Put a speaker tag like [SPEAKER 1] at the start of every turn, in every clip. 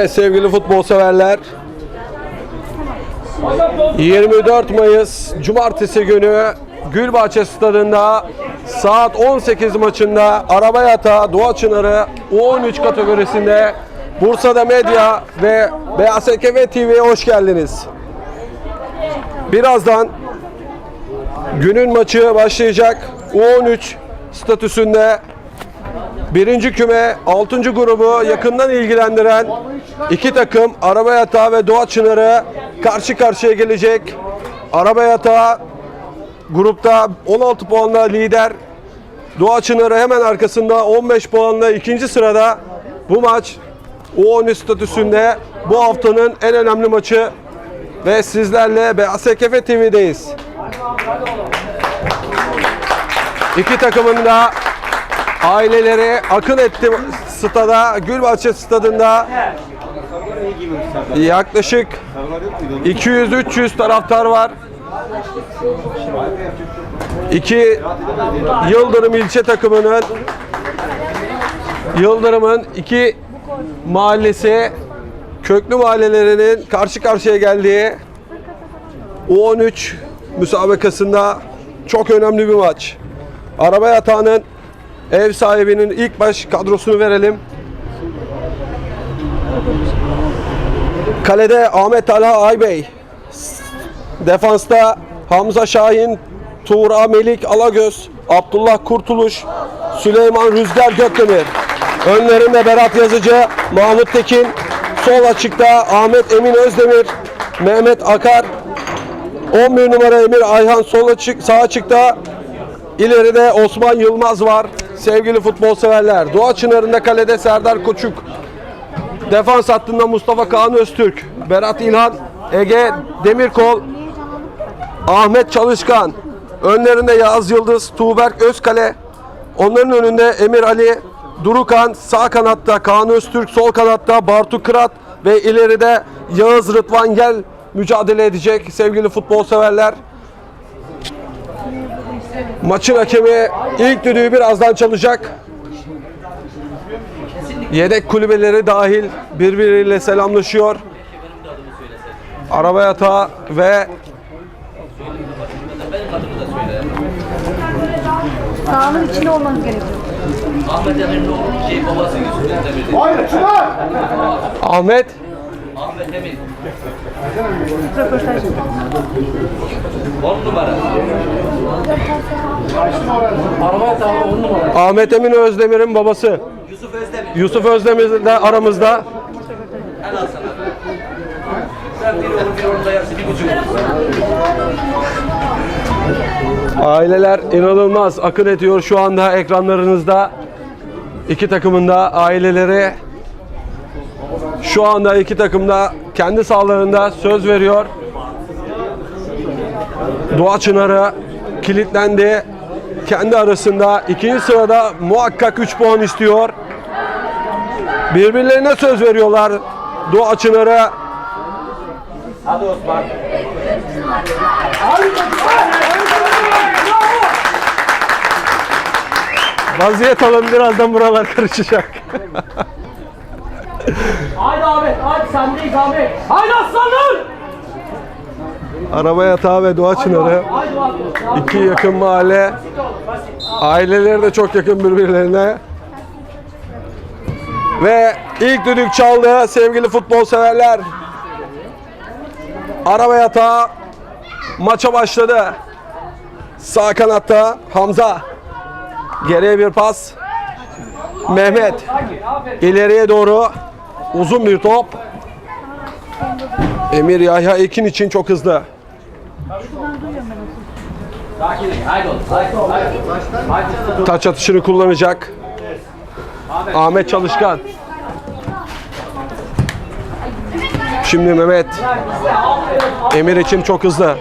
[SPEAKER 1] Evet sevgili futbol severler. 24 Mayıs Cumartesi günü Gülbahçe Stadı'nda saat 18 maçında Araba Yatağı Doğa Çınarı U13 kategorisinde Bursa'da Medya ve BASKV TV'ye hoş geldiniz. Birazdan günün maçı başlayacak. U13 statüsünde Birinci küme 6. grubu yakından ilgilendiren iki takım Araba Yatağı ve Doğa Çınarı karşı karşıya gelecek. Araba Yatağı grupta 16 puanla lider. Doğa Çınarı hemen arkasında 15 puanla ikinci sırada. Bu maç U13 statüsünde bu haftanın en önemli maçı ve sizlerle BASKF TV'deyiz. İki takımın da aileleri akın etti stada, Gülbahçe stadında yaklaşık 200-300 taraftar var. İki Yıldırım ilçe takımının Yıldırım'ın iki mahallesi köklü mahallelerinin karşı karşıya geldiği U13 müsabakasında çok önemli bir maç. Araba yatağının ev sahibinin ilk baş kadrosunu verelim. Kalede Ahmet Talha Aybey. Defansta Hamza Şahin, Tuğra Melik Alagöz, Abdullah Kurtuluş, Süleyman Rüzgar Gökdemir. Önlerinde Berat Yazıcı, Mahmut Tekin. Sol açıkta Ahmet Emin Özdemir, Mehmet Akar. 11 numara Emir Ayhan sol açık, sağ açıkta İleride Osman Yılmaz var. Sevgili futbol severler. Doğa Çınarı'nda kalede Serdar Koçuk. Defans hattında Mustafa Kaan Öztürk. Berat İlhan. Ege Demirkol. Ahmet Çalışkan. Önlerinde Yağız Yıldız. Tuğberk Özkale. Onların önünde Emir Ali. Durukan sağ kanatta, Kaan Öztürk sol kanatta, Bartu Kırat ve ileride Yağız Rıdvan Gel mücadele edecek sevgili futbol severler. Maçın hakemi ilk düdüğü birazdan çalacak. Yedek kulübeleri dahil birbiriyle selamlaşıyor. Araba yatağı ve
[SPEAKER 2] Sahanın içinde olmanız gerekiyor.
[SPEAKER 3] Ahmet şey babası Yusuf Özdemir.
[SPEAKER 4] Hayır çıkar!
[SPEAKER 1] Ahmet
[SPEAKER 3] Ahmet Emin.
[SPEAKER 2] Röportaj.
[SPEAKER 3] 10 numara.
[SPEAKER 1] Ahmet Emin Özdemir'in babası
[SPEAKER 3] Yusuf Özdemir.
[SPEAKER 1] Yusuf Özdemir de aramızda.
[SPEAKER 3] El al sana. Ben bir oğlum bir oğlum da yapsa bir buçuk.
[SPEAKER 1] Aileler inanılmaz akın ediyor şu anda ekranlarınızda. İki takımın da aileleri şu anda iki takım da kendi sahalarında söz veriyor. Doğa Çınarı kilitlendi. Kendi arasında ikinci sırada muhakkak 3 puan istiyor. Birbirlerine söz veriyorlar. Doğa Çınarı Vaziyet alın birazdan buralar karışacak.
[SPEAKER 5] Haydi Ahmet, haydi sendeyiz Ahmet. Haydi aslanım!
[SPEAKER 1] Araba yatağı ve Doğa Çınarı iki yakın mahalle. Aileleri de çok yakın birbirlerine. Ve ilk düdük çaldı sevgili futbol severler. Araba yatağı maça başladı. Sağ kanatta Hamza. Geriye bir pas. Mehmet. İleriye doğru uzun bir top. Emir Yahya Ekin için çok hızlı. Taç atışını kullanacak. Ahmet Çalışkan. Şimdi Mehmet. Emir için çok hızlı.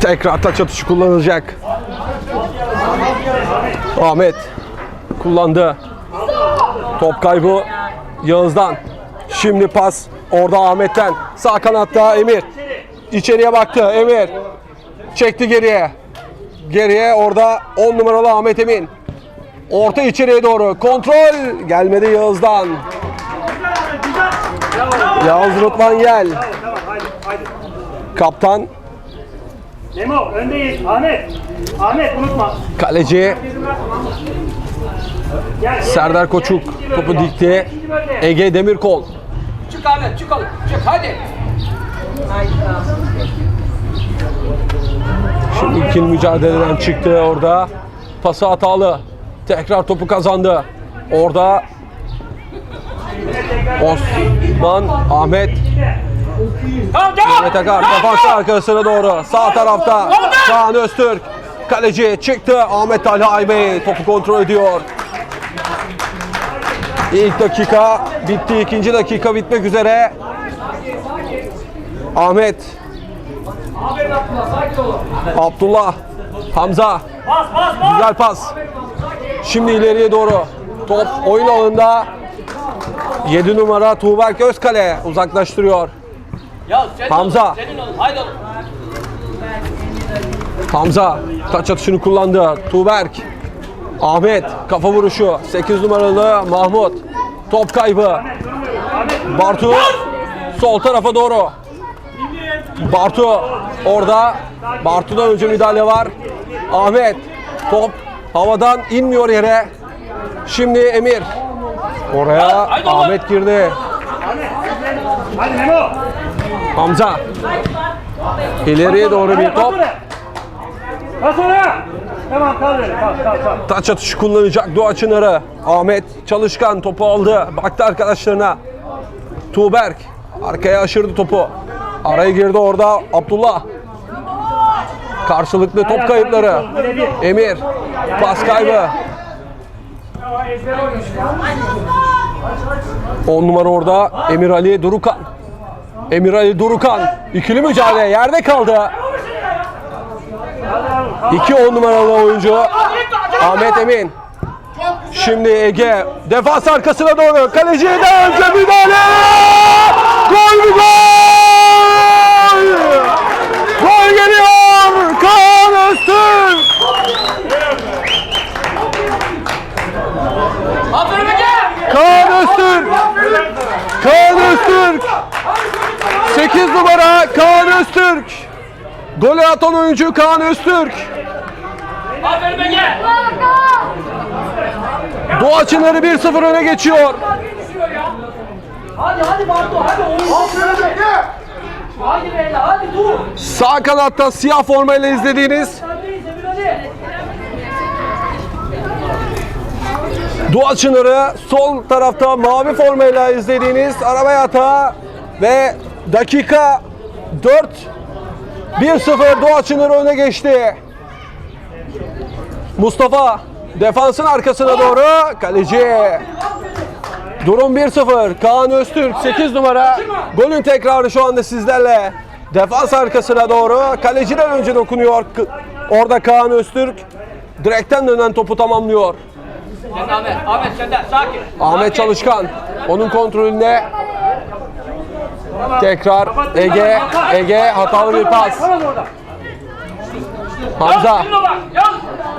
[SPEAKER 1] Tekrar taç atışı kullanılacak. Ahmet kullandı. Top kaybı Yağız'dan. Şimdi pas orada Ahmet'ten. Sağ kanatta Emir. İçeriye baktı Emir. Çekti geriye. geriye orada 10 numaralı Ahmet Emin. Orta içeriye doğru kontrol gelmedi Yağız'dan. Yağız Rıdvan Yel. Kaptan
[SPEAKER 5] Memo öndeyiz. Ahmet. Ahmet unutma.
[SPEAKER 1] kaleci. Serdar Koçuk topu dikti. Ege Demirkol.
[SPEAKER 3] Çık Ahmet çık oğlum. Çık hadi.
[SPEAKER 1] Şimdi ikili mücadeleden çıktı orada. Pası hatalı. Tekrar topu kazandı. Orada Osman Ahmet Ahmet Akar defans arkasına doğru. Sağ tarafta Kaan Öztürk. Kaleci çıktı. Ahmet Ali Aybey topu kontrol ediyor. İlk dakika bitti. ikinci dakika bitmek üzere. Ahmet
[SPEAKER 3] Abdullah
[SPEAKER 1] Hamza. Güzel pas. Şimdi ileriye doğru. Top oyun alanında. 7 numara Tuğberk Özkale uzaklaştırıyor.
[SPEAKER 3] Ya senin
[SPEAKER 1] Hamza.
[SPEAKER 3] oğlum, senin oğlum. Haydi oğlum.
[SPEAKER 1] Hamza taç atışını kullandı. Tuğberk. Ahmet kafa vuruşu. 8 numaralı Mahmut. Top kaybı. Bartu sol tarafa doğru. Bartu orada. Bartu'dan önce müdahale var. Ahmet top havadan inmiyor yere. Şimdi Emir. Oraya. Ahmet girdi.
[SPEAKER 5] Hadi Memo.
[SPEAKER 1] Hamza. İleriye doğru bir top.
[SPEAKER 5] Bas oraya. Tamam kal.
[SPEAKER 1] Taç atışı kullanacak Doğa Çınarı. Ahmet Çalışkan topu aldı. Baktı arkadaşlarına. Tuğberk arkaya aşırdı topu. Araya girdi orada Abdullah. Karşılıklı top kayıpları. Emir pas kaybı. 10 numara orada Emir Ali Durukan. Emir Ali Durukan ikili mücadele yerde kaldı. 2 10 numaralı oyuncu Ahmet Emin. Şimdi Ege defans arkasına doğru kaleciden önce müdahale. Gol mü gol? Gol geliyor. Kaan Öztürk. Kaan Öztürk. Kaan Öztürk. 8 numara Kaan Öztürk. Golü atan oyuncu Kaan Öztürk. Çınarı 1-0 öne geçiyor.
[SPEAKER 5] Hadi hadi Bartu hadi. Hadi hadi dur.
[SPEAKER 1] Sağ kanatta siyah formayla izlediğiniz. Doğa Çınarı sol tarafta mavi formayla izlediğiniz araba yatağı ve dakika 4 1-0 Doğa Çınarı öne geçti. Mustafa defansın arkasına doğru kaleci. Durum 1-0. Kaan Öztürk 8 numara. Golün tekrarı şu anda sizlerle. Defans arkasına doğru. Kaleciden önce dokunuyor. Orada Kaan Öztürk direkten dönen topu tamamlıyor.
[SPEAKER 3] Ahmet. Ahmet sen de sakin.
[SPEAKER 1] Ahmet. Çalışkan onun kontrolünde tekrar Ege Ege hatalı bir pas. Hamza.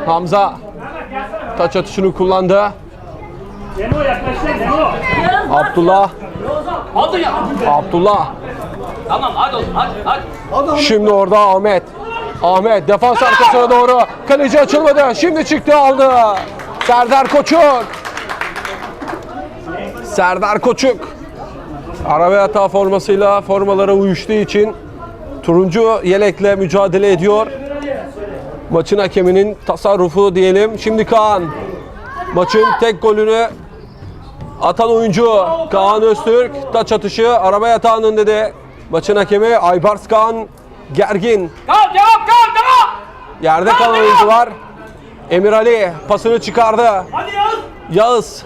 [SPEAKER 1] Hamza taç atışını kullandı. Abdullah. Abdullah
[SPEAKER 3] Tamam hadi hadi.
[SPEAKER 1] şimdi orada Ahmet Ahmet defans arkasına doğru kaleci açılmadı şimdi çıktı aldı Serdar Koçuk Serdar Koçuk Araba yatağı formasıyla formalara uyuştuğu için turuncu yelekle mücadele ediyor. Maçın hakeminin tasarrufu diyelim. Şimdi Kaan. Maçın tek golünü atan oyuncu Kaan Öztürk. Taç atışı araba yatağının dedi. Maçın hakemi Aybars Kaan Gergin.
[SPEAKER 3] Kal devam kal devam.
[SPEAKER 1] Yerde kalan oyuncular. Emir Ali pasını çıkardı.
[SPEAKER 5] Hadi yaz.
[SPEAKER 1] Yağız